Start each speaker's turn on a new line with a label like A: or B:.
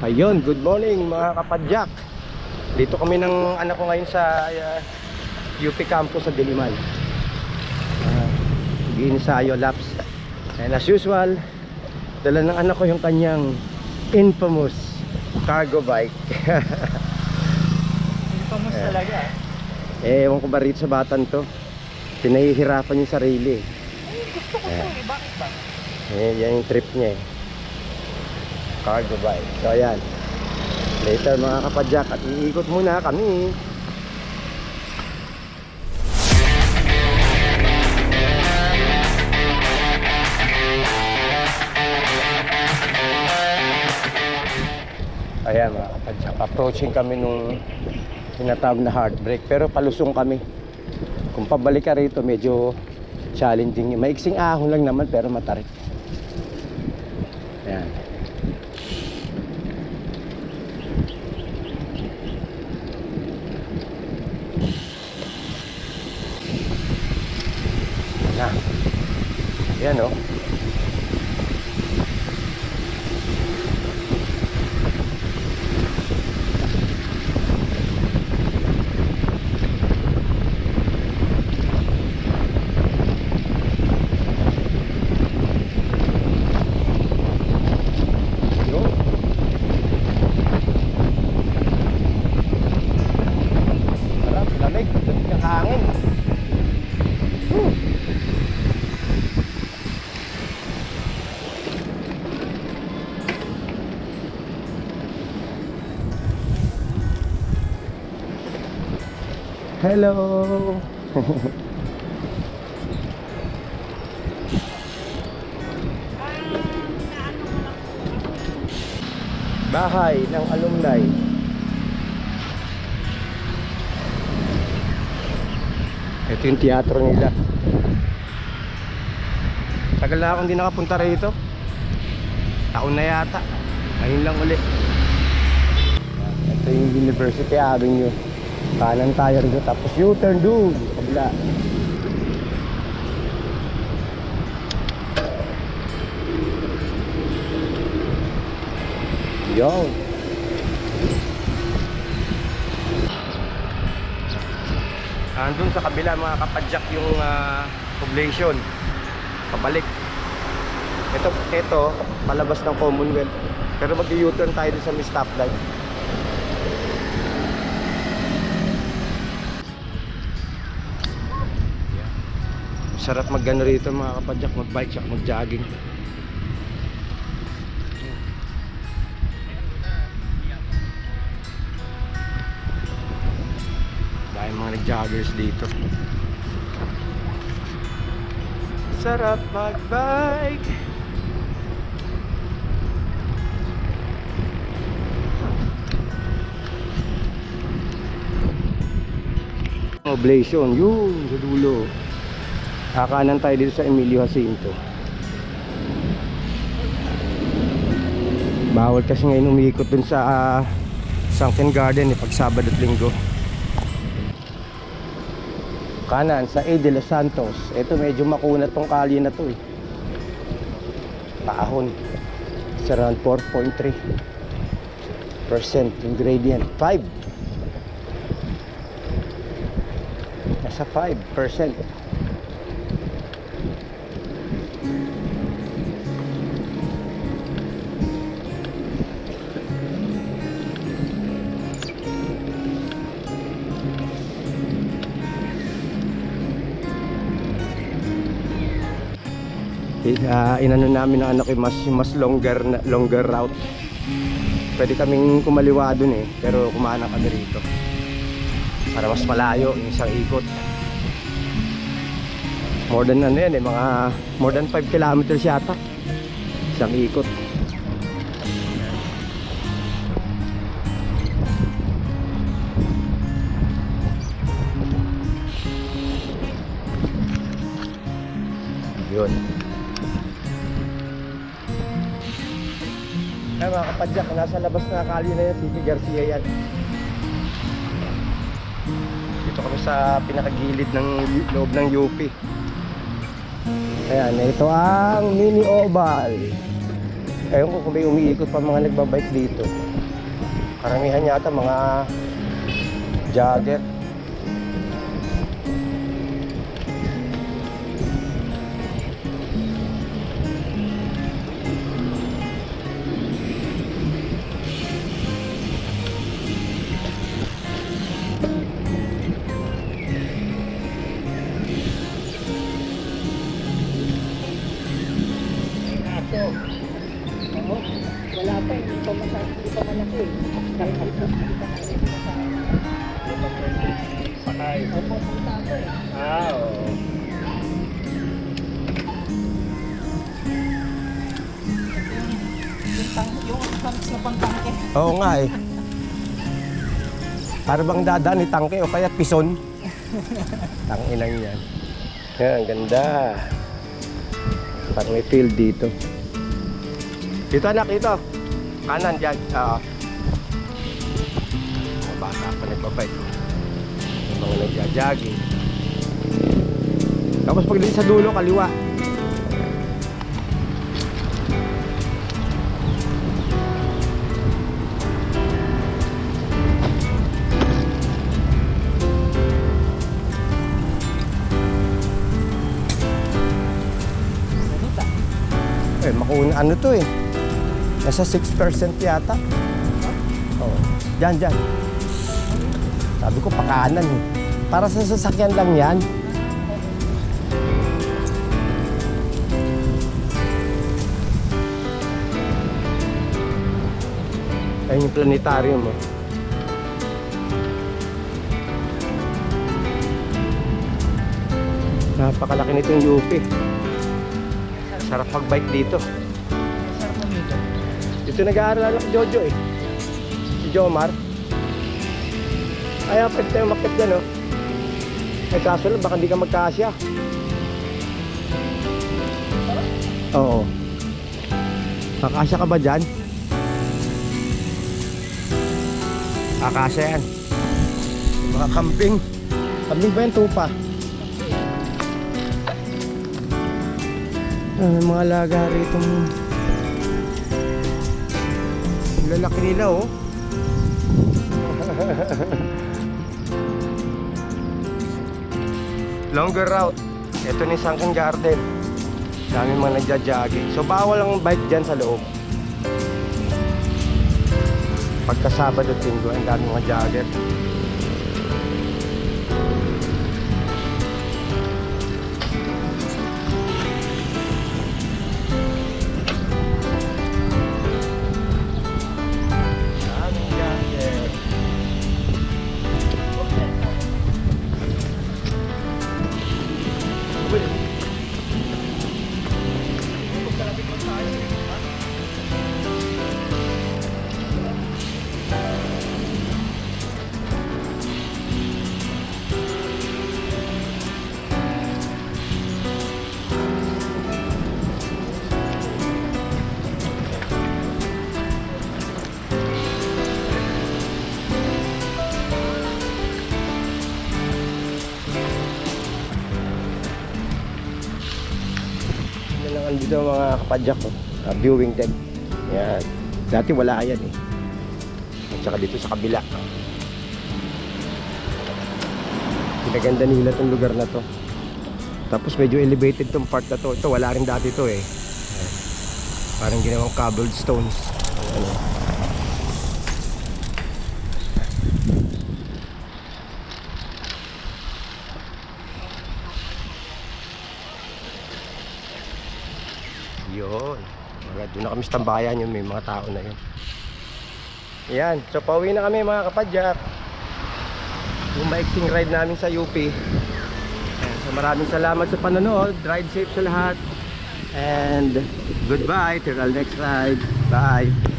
A: Ayun, good morning mga kapadyak. Dito kami ng anak ko ngayon sa uh, UP campus sa Diliman. Uh, Ginsayo laps. And as usual, dala ng anak ko yung kanyang infamous cargo bike.
B: Infamous talaga.
A: eh, ewan ko ba rito sa batan to. Pinahihirapan yung sarili.
B: Gusto ko to eh. Bakit ba?
A: Eh, yan yung trip niya eh. Cargo bike. So, ayan. Later mga kapadyak at iikot muna kami. Ayan mga kapadyak. Approaching kami nung tinatawag na heartbreak. Pero palusong kami. Kung pabalik ka rito, medyo challenging. Maiksing ahon lang naman pero matarik. Ayan. Ayan oh. Hello. Bahay ng alumni. Ito yung teatro nila. Tagal na akong hindi nakapunta rito. Taon na yata. Ngayon lang uli. Ito yung University Avenue. Kanan tayo rito. Tapos U-turn doon. Kabila. Yo. Andun sa kabila mga kapadyak yung ah, population. Pabalik. Ito, ito, palabas ng Commonwealth. Pero mag-U-turn tayo sa may stoplight. Sarap mag-ano rito mga kapadyak, mag-bike at mag-jogging. Dahil mga nag-joggers dito. Sarap mag-bike. Oblation, yun, sa dulo. Kakanan tayo dito sa Emilio Jacinto. Bawal kasi ngayon umiikot dun sa ah, Sunken Garden eh, pag Sabado at Linggo. Kanan sa A de los Santos. Ito medyo makunat tong kalye na to eh. Paahon. It's around 4.3 percent yung gradient. 5. Nasa 5 uh, inano namin ng anak ko mas mas longer na- longer route. Pwede kaming kumaliwa dun eh pero kumanan kami rito. Para mas malayo yung isang ikot. More than ano yan eh mga more than 5 kilometers yata. Isang ikot. Yun mga kapadyak, nasa labas na kali na yan, City Garcia yan. Dito kami sa pinakagilid ng loob ng UP. Ayan, ito ang mini oval. Ewan ko kung may umiikot pa mga nagbabike dito. Karamihan yata mga jogger.
B: Oo, wala pa, hindi pa masyado, hindi pa malaki. Kahit hindi pa hindi pa malaki, hindi pa
C: pwede sakay.
B: Opo, punta ako eh.
C: Ah, oo.
B: Yung, tanks na pangtangke.
A: Oo nga eh. Para bang dadaan ni tangke o kaya pison. Tanginang yan. Yan, ang ganda. Parang may field dito. Dito anak, dito. Kanan dyan. Oo. Mga bata pa nagbabike. Yung mga nagja-jogging. Tapos pag sa dulo, kaliwa. Eh, makuha ano to eh. Nasa 6% yata. Oo. Diyan, diyan. Sabi ko pakanan eh. Para sa sasakyan lang yan. Ayun yung planetarium mo. Napakalaki nito yung UP. Sarap mag-bike dito.
B: Mo dito.
A: Nag-aaral anak Jojo eh. Si Jomar. Ay, pwede tayo makit dyan oh. Ay, kaso lang, baka hindi ka magkasya. Oo. Kakasya ka ba dyan? Kakasya yan. Mga camping. Camping ba yan? Tupa. Ah, may mga alaga rito. Ang lalaki nila oh. Longer route. Ito ni Sangking Garden. Dami mga nagja-jogging. So bawal ang bike dyan sa loob. Pagka Sabado at Linggo, ang dami mga jogger. Dito mga kapadyak ko. Uh, viewing deck. Yan. Dati wala yan eh. At saka dito sa kabila. Pinaganda nila tong lugar na to. Tapos medyo elevated tong part na to. Ito wala rin dati to eh. Parang ginawang cobbled stones. Yun. Mga doon na kami sa tambayan yun, may mga tao na yun. Yan, so pauwi na kami mga kapadyak. Yung maiksing ride namin sa UP. Ayan, so maraming salamat sa panonood. Ride safe sa lahat. And goodbye till our next ride. Bye.